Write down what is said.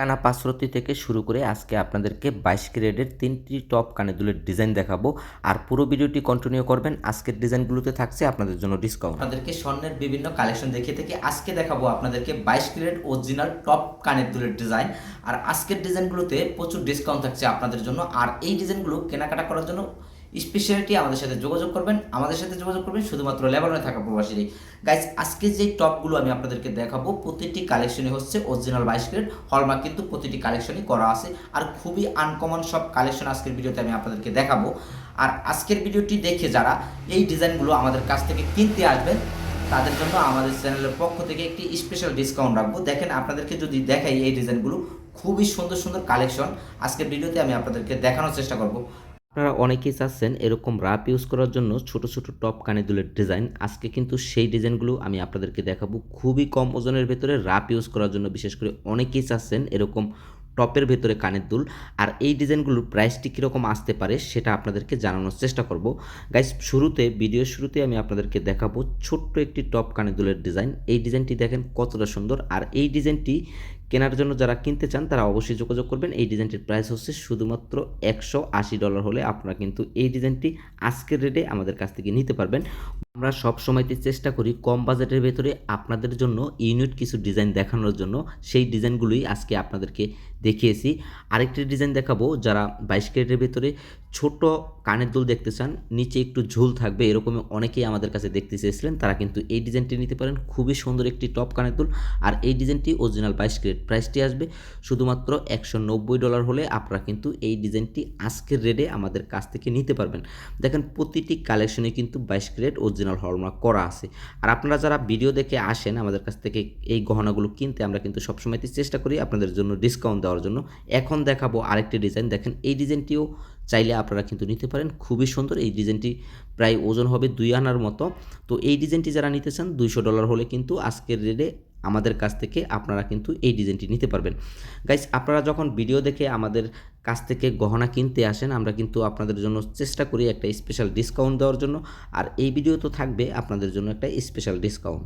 টানা পাঁচরতি থেকে শুরু করে আজকে আপনাদেরকে বাইশ গ্রেডের তিনটি টপ কানে দুলের ডিজাইন দেখাবো। আর পুরো ভিডিওটি কন্টিনিউ করবেন। আজকের ডিজাইনগুলোতে থাকছে আপনাদের জন্য ডিসকাউন্ট আপনাদেরকে স্বর্ণের বিভিন্ন কালেকশন দেখিয়ে থেকে। আজকে দেখাবো আপনাদেরকে বাইশ গ্রেড অরিজিনাল টপ কানের দুলের ডিজাইন। আর আজকের ডিজাইনগুলোতে প্রচুর ডিসকাউন্ট থাকছে আপনাদের জন্য। আর এই ডিজাইনগুলো কেনাকাটা করার জন্য স্পেশালিটি আমাদের সাথে যোগাযোগ করবেন, আমাদের সাথে যোগাযোগ করবেন, শুধুমাত্র লেবাননে থাকা প্রবাসীরই। গাইজ আজকে যে টপগুলো আমি আপনাদেরকে দেখাবো, প্রতিটি কালেকশনই হচ্ছে অরিজিনাল বাইশ গ্রেড হলমার্ক কিন্তু প্রতিটি কালেকশনই করা আছে। আর খুবই আনকমন সব কালেকশন আজকের ভিডিওতে আমি আপনাদেরকে দেখাবো। আর আজকের ভিডিওটি দেখে যারা এই ডিজাইনগুলো আমাদের কাছ থেকে কিনতে আসবেন, তাদের জন্য আমাদের চ্যানেলের পক্ষ থেকে একটি স্পেশাল ডিসকাউন্ট রাখব। দেখেন, আপনাদেরকে যদি দেখাই এই ডিজাইনগুলো, খুবই সুন্দর সুন্দর কালেকশন আজকের ভিডিওতে আমি আপনাদেরকে দেখানোর চেষ্টা করব। আপনারা অনেকেই চাচ্ছেন এরকম রাপ ইউজ করার জন্য ছোট ছোট টপ কানে দুলের ডিজাইন আজকে কিন্তু সেই ডিজাইনগুলো আমি আপনাদেরকে দেখাবো খুবই কম ওজনের ভেতরে রাপ ইউজ করার জন্য। বিশেষ করে অনেকেই চাচ্ছেন এরকম টপের ভেতরে কানের দুল। আর এই ডিজাইনগুলোর প্রাইসটি কীরকম আসতে পারে সেটা আপনাদেরকে জানানোর চেষ্টা করব। গাইস শুরুতে ভিডিওর শুরুতে আমি আপনাদেরকে দেখাবো ছোট্ট একটি টপ কানের দুলের ডিজাইন এই ডিজাইনটি দেখেন কতটা সুন্দর। আর এই ডিজাইনটি কেনার জন্য যারা কিনতে চান, তারা অবশ্যই যোগাযোগ করবেন। এই ডিজাইনটির প্রাইস হচ্ছে শুধুমাত্র একশো আশি ডলার হলে আপনারা কিন্তু এই ডিজাইনটি আজকের রেটে আমাদের কাছ থেকে নিতে পারবেন। আমরা সব সময়তে চেষ্টা করি কম বাজেটের ভেতরে আপনাদের জন্য ইউনিট কিছু ডিজাইন দেখানোর জন্য। সেই ডিজাইনগুলোই আজকে আপনাদেরকে দেখিয়েছি। আরেকটি ডিজাইন দেখাবো, যারা বাইশ ক্যারেটের ভেতরে ছোট কানের দুল দেখতে চান, নিচে একটু ঝুল থাকবে, এরকমই অনেকেই আমাদের কাছে দেখতে চেয়েছিলেন। তারা কিন্তু এই ডিজাইনটি নিতে পারেন। খুবই সুন্দর একটি টপ কানের দুল। আর এই ডিজাইনটি অরিজিনাল বাইশ ক্যারেট প্রাইসটি আসবে। শুধুমাত্র একশো নব্বই ডলার হলে আপনারা কিন্তু এই ডিজাইনটি আজকের রেটে আমাদের কাছ থেকে নিতে পারবেন। দেখেন, প্রতিটি কালেকশনে কিন্তু বাইশ ক্যারেট অরিজিনাল হলমার্ক করা আছে। আর আপনারা যারা ভিডিও দেখে আসেন আমাদের কাছ থেকে এই গহনাগুলো কিনতে, আমরা কিন্তু সবসময়তে চেষ্টা করি আপনাদের জন্য ডিসকাউন্ট দেওয়ার জন্য। এখন দেখাবো আরেকটি ডিজাইন। দেখেন, এই ডিজাইনটিও চাইলে আপনারা কিন্তু নিতে পারেন। খুবই সুন্দর। এই ডিজাইনটি প্রায় ওজন হবে দুই আনার মতো। তো এই ডিজাইনটি যারা নিতে চান, দুইশো ডলার হলে কিন্তু আজকের রেটে আমাদের কাছ থেকে আপনারা কিন্তু এই ডিজাইনটি নিতে পারবেন। গাইস আপনারা যখন ভিডিও দেখে আমাদের কাছ থেকে গহনা কিনতে আসেন, আমরা কিন্তু আপনাদের জন্য চেষ্টা করি একটা স্পেশাল ডিসকাউন্ট দেওয়ার জন্য। আর এই ভিডিও তো থাকবে আপনাদের জন্য একটা স্পেশাল ডিসকাউন্ট